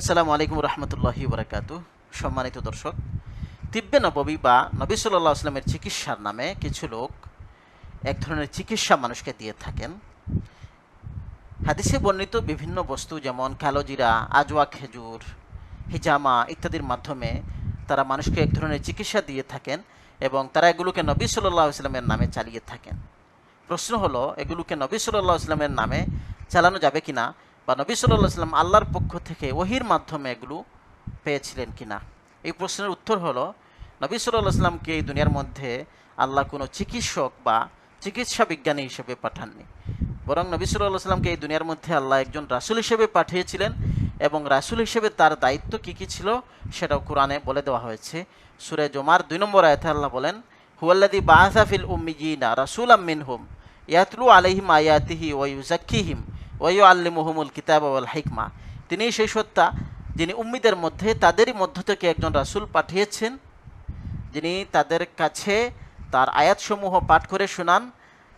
আসসালামু আলাইকুম রহমতুল্লাহি বরাকাতু সম্মানিত দর্শক, তিব্বে নববী বা নবী সাল্লাহ আসলামের চিকিৎসার নামে কিছু লোক এক ধরনের চিকিৎসা মানুষকে দিয়ে থাকেন। হাদিসে বর্ণিত বিভিন্ন বস্তু যেমন কালোজিরা আজওয়া খেজুর, হিজামা ইত্যাদির মাধ্যমে তারা মানুষকে এক ধরনের চিকিৎসা দিয়ে থাকেন এবং তারা এগুলোকে নবী সাল্লাহ আসলামের নামে চালিয়ে থাকেন। প্রশ্ন হলো, এগুলোকে নবী সাল্লাহ আসলামের নামে চালানো যাবে কিনা? বা নবী সাল্লাহ আসলাম আল্লাহর পক্ষ থেকে ওহির মাধ্যমে এগুলো পেয়েছিলেন কিনা? এই প্রশ্নের উত্তর হলো, নবী সাল্লাহ এই দুনিয়ার মধ্যে আল্লাহ কোনো চিকিৎসক বা চিকিৎসা বিজ্ঞানী হিসেবে পাঠাননি। বরং নবী সাল্লাহ এই দুনিয়ার মধ্যে আল্লাহ একজন রাসুল হিসেবে পাঠিয়েছিলেন এবং রাসুল হিসেবে তার দায়িত্ব কী কী ছিল সেটাও কোরআনে বলে দেওয়া হয়েছে। সুরে জমার দুই নম্বর আয়তে আল্লাহ বলেন হুয়াল্লাদি বাহাসাফিল উম্মিজিনা রাসুল আমিন হুম ইয়াতলু আলহিম আয়াতিহি ওয়ুজাক্কিহিম ওয়ু আল্লিমুহমুল কিতাব ওয়াল হিকমা। তিনি সেই সত্তা যিনি উম্মিদের মধ্যে, তাদেরই মধ্য থেকে একজন রাসুল পাঠিয়েছেন। যিনি তাদের কাছে তার আয়াতসমূহ পাঠ করে শোনান,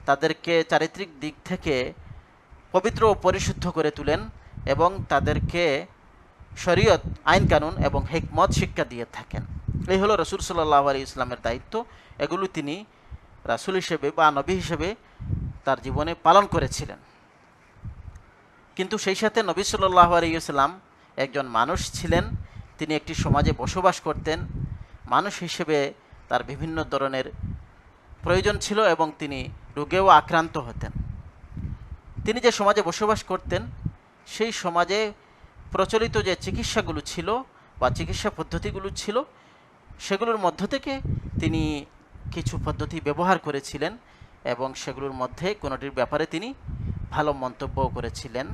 তাদেরকে চারিত্রিক দিক থেকে পবিত্র ও পরিশুদ্ধ করে তুলেন এবং তাদেরকে শরীয়ত আইন কানুন এবং হেকমত শিক্ষা দিয়ে থাকেন। এই হলো রসুল সাল্লাহ আলী ইসলামের দায়িত্ব। এগুলো তিনি রাসুল হিসেবে বা নবী হিসেবে তার জীবনে পালন করেছিলেন। কিন্তু সেই সাথে নবী সাল্লাহ আলিয়াল্লাম একজন মানুষ ছিলেন। তিনি একটি সমাজে বসবাস করতেন। মানুষ হিসেবে তার বিভিন্ন ধরনের প্রয়োজন ছিল এবং তিনি রোগেও আক্রান্ত হতেন। তিনি যে সমাজে বসবাস করতেন, সেই সমাজে প্রচলিত যে চিকিৎসাগুলো ছিল বা চিকিৎসা পদ্ধতিগুলো ছিল, সেগুলোর মধ্য থেকে তিনি কিছু পদ্ধতি ব্যবহার করেছিলেন এবং সেগুলোর মধ্যে কোনোটির ব্যাপারে তিনি ভালো মন্তব্য করেছিলেন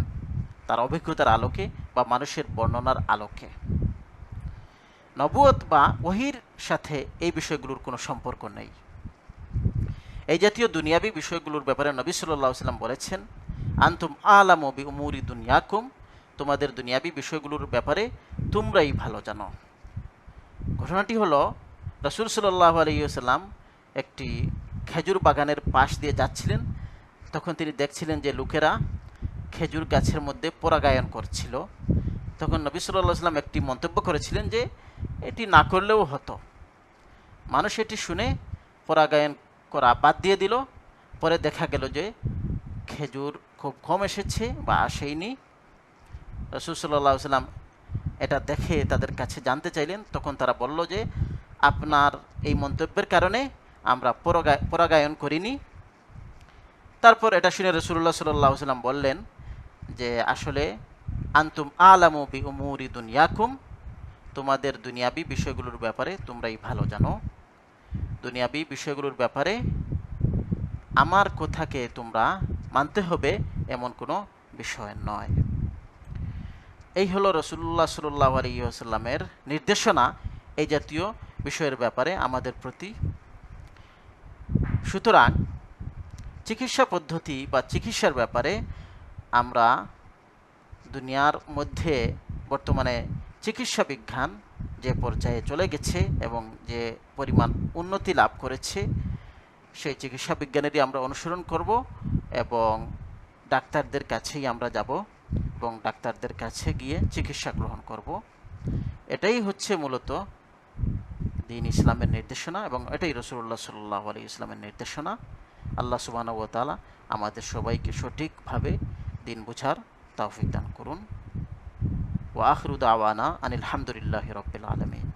তার অভিজ্ঞতার আলোকে বা মানুষের বর্ণনার আলোকে। নবুয়ত বা ওহির সাথে এই বিষয়গুলোর কোনো সম্পর্ক নেই। এই জাতীয় দুনিয়াবি বিষয়গুলোর ব্যাপারে নবী সাল্লাম বলেছেন, আন্তুম আলাম বি উমুরি দুনিয়াকুম তোমাদের দুনিয়াবি বিষয়গুলোর ব্যাপারে তোমরাই ভালো জানো। ঘটনাটি হলো, রসুল সাল্লাহ আলিয়াল্লাম একটি খেজুর বাগানের পাশ দিয়ে যাচ্ছিলেন তখন তিনি দেখছিলেন যে লোকেরা খেজুর গাছের মধ্যে পরাগায়ন করছিল। তখন নবী সাল্লাহ সাল্লাম একটি মন্তব্য করেছিলেন যে, এটি না করলেও হতো। মানুষ এটি শুনে পরাগায়ন করা বাদ দিয়ে দিল। পরে দেখা গেল যে, খেজুর খুব কম এসেছে বা আসেইনি। রসুল সাল্লাম এটা দেখে তাদের কাছে জানতে চাইলেন। তখন তারা বলল যে, আপনার এই মন্তব্যের কারণে আমরা পরাগায়ন করিনি। তারপর এটা শুনে রসুল্লাহ সাল্লাহ সাল্লাম বললেন যে, আসলে আন্তুম আলামু বি উমুরি দুনিয়াকুম, তোমাদের দুনিয়াবি বিষয়গুলোর ব্যাপারে তোমরাই ভালো জানো। দুনিয়াবি বিষয়গুলোর ব্যাপারে আমার কথাকে তোমরা মানতে হবে এমন কোনো বিষয় নয়। এই হলো রসুল্লাহ সাল্লাহ আলিয়াল্লামের নির্দেশনা এই জাতীয় বিষয়ের ব্যাপারে আমাদের প্রতি। সুতরাং চিকিৎসা পদ্ধতি বা চিকিৎসার ব্যাপারে আমরা দুনিয়ার মধ্যে বর্তমানে চিকিৎসা বিজ্ঞান যে পর্যায়ে চলে গেছে এবং যে পরিমাণ উন্নতি লাভ করেছে, সেই চিকিৎসা বিজ্ঞানেরই আমরা অনুসরণ করব এবং ডাক্তারদের কাছেই আমরা যাব এবং ডাক্তারদের কাছে গিয়ে চিকিৎসা গ্রহণ করব। এটাই হচ্ছে মূলত দিন ইসলামের নির্দেশনা এবং এটাই রসুল্লাহ সাল্লাহ আলী ইসলামের নির্দেশনা। আল্লাহ সুবাহ ও তালা আমাদের সবাইকে সঠিকভাবে দিন বুঝার তৌফিক দান করুন। ও আখরুদ আওয়ানা আনিল হামদুলিল্লাহ রবিল আলমিন।